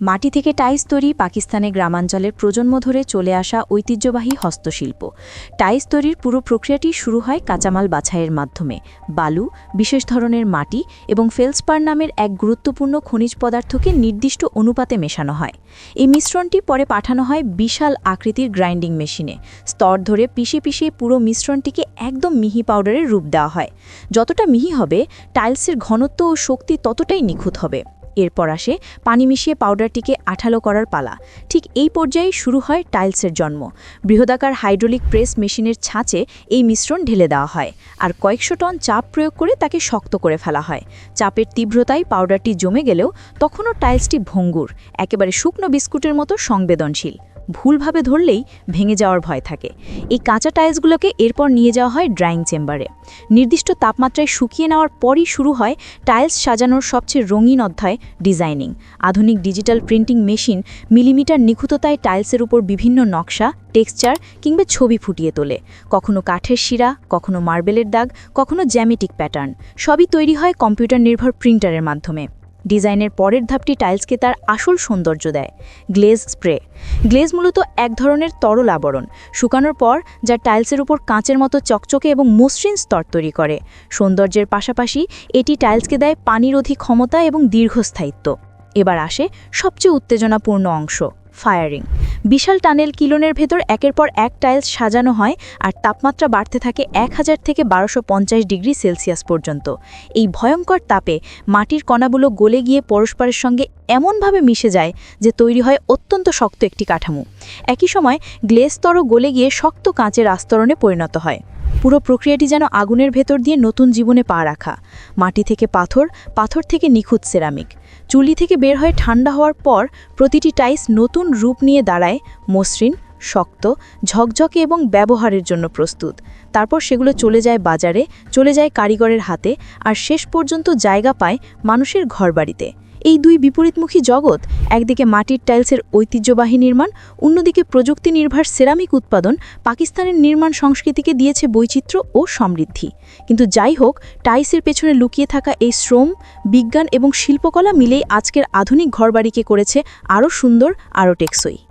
মাটি থেকে টাইস তৈরি পাকিস্তানে গ্রামাঞ্চলের প্রজন্ম ধরে চলে আসা ঐতিহ্যবাহী হস্তশিল্প। টাইস তৈরির পুরো প্রক্রিয়াটি শুরু হয় কাঁচামাল বাছাইয়ের মাধ্যমে। বালু, বিশেষ ধরনের মাটি এবং ফেলসপার নামের এক গুরুত্বপূর্ণ খনিজ পদার্থকে নির্দিষ্ট অনুপাতে মেশানো হয়। এই মিশ্রণটি পরে পাঠানো হয় বিশাল আকৃতির গ্রাইন্ডিং মেশিনে। স্তর ধরে পিষে পিষে পুরো মিশ্রণটিকে একদম মিহি পাউডারের রূপ দেওয়া হয়। যতটা মিহি হবে, টাইলসের ঘনত্ব ও শক্তি ততটাই নিখুঁত হবে। এরপর আসে পানি মিশিয়ে পাউডারটিকে আঠালো করার পালা। ঠিক এই পর্যায়ে শুরু হয় টাইলসের জন্ম। বৃহদাকার হাইড্রোলিক প্রেস মেশিনের ছাঁচে এই মিশ্রণ ঢেলে দেওয়া হয় আর কয়েকশো টন চাপ প্রয়োগ করে তাকে শক্ত করে ফেলা হয়। চাপের তীব্রতায় পাউডারটি জমে গেলেও তখনও টাইলসটি ভঙ্গুর, একেবারে শুকনো বিস্কুটের মতো সংবেদনশীল। ভুলভাবে ধরলেই ভেঙে যাওয়ার ভয় থাকে। এই কাঁচা টাইলসগুলোকে এরপর নিয়ে যাওয়া হয় ড্রাইং চেম্বারে। নির্দিষ্ট তাপমাত্রায় শুকিয়ে নেওয়ার পরই শুরু হয় টাইলস সাজানোর সবচেয়ে রঙিন অধ্যায় ডিজাইনিং। আধুনিক ডিজিটাল প্রিন্টিং মেশিন মিলিমিটার নিখুঁততায় টাইলসের উপর বিভিন্ন নকশা, টেক্সচার কিংবা ছবি ফুটিয়ে তোলে। কখনো কাঠের শিরা, কখনো মার্বেলের দাগ, কখনো জ্যামিটিক প্যাটার্ন। সবই তৈরি হয় কম্পিউটার নির্ভর প্রিন্টারের মাধ্যমে। ডিজাইনের পরের ধাপটি টাইলসকে তার আসল সৌন্দর্য দেয়, গ্লেজ স্প্রে। গ্লেজ মূলত এক ধরনের তরল আবরণ, শুকানোর পর যা টাইলসের উপর কাঁচের মতো চকচকে এবং মসৃণ স্তর তৈরি করে। সৌন্দর্যের পাশাপাশি এটি টাইলসকে দেয় পানির অধিক ক্ষমতা এবং দীর্ঘস্থায়িত্ব। এবার আসে সবচেয়ে উত্তেজনাপূর্ণ অংশ। ফায়ারিং। বিশাল টানেল কিলোনের ভেতর একের পর এক টাইলস সাজানো হয় আর তাপমাত্রা বাড়তে থাকে এক হাজার থেকে বারোশো ডিগ্রি সেলসিয়াস পর্যন্ত। এই ভয়ঙ্কর তাপে মাটির কণাগুলো গলে গিয়ে পরস্পরের সঙ্গে এমনভাবে মিশে যায় যে তৈরি হয় অত্যন্ত শক্ত একটি কাঠামো। একই সময় গ্লেজ স্তরও গলে গিয়ে শক্ত কাঁচের আস্তরণে পরিণত হয়। পুরো প্রক্রিয়াটি যেন আগুনের ভেতর দিয়ে নতুন জীবনে পা রাখা। মাটি থেকে পাথর পাথর থেকে নিখুঁত সেরামিক। চুলি থেকে বের হয়ে ঠান্ডা হওয়ার পর প্রতিটি টাইস নতুন রূপ নিয়ে দাঁড়ায়, মসৃণ, শক্ত, ঝকঝকে এবং ব্যবহারের জন্য প্রস্তুত। তারপর সেগুলো চলে যায় বাজারে, চলে যায় কারিগরের হাতে, আর শেষ পর্যন্ত জায়গা পায় মানুষের ঘরবাড়িতে। এই দুই বিপরীতমুখী জগৎ, একদিকে মাটির টাইলসের ঐতিহ্যবাহী নির্মাণ, অন্যদিকে প্রযুক্তি নির্ভর সেরামিক উৎপাদন পাকিস্তানের নির্মাণ সংস্কৃতিকে দিয়েছে বৈচিত্র্য ও সমৃদ্ধি। কিন্তু যাই হোক, টাইলসের পেছনে লুকিয়ে থাকা এই শ্রম, বিজ্ঞান এবং শিল্পকলা মিলেই আজকের আধুনিক ঘরবাড়িকে করেছে আরও সুন্দর, আরও টেকসই।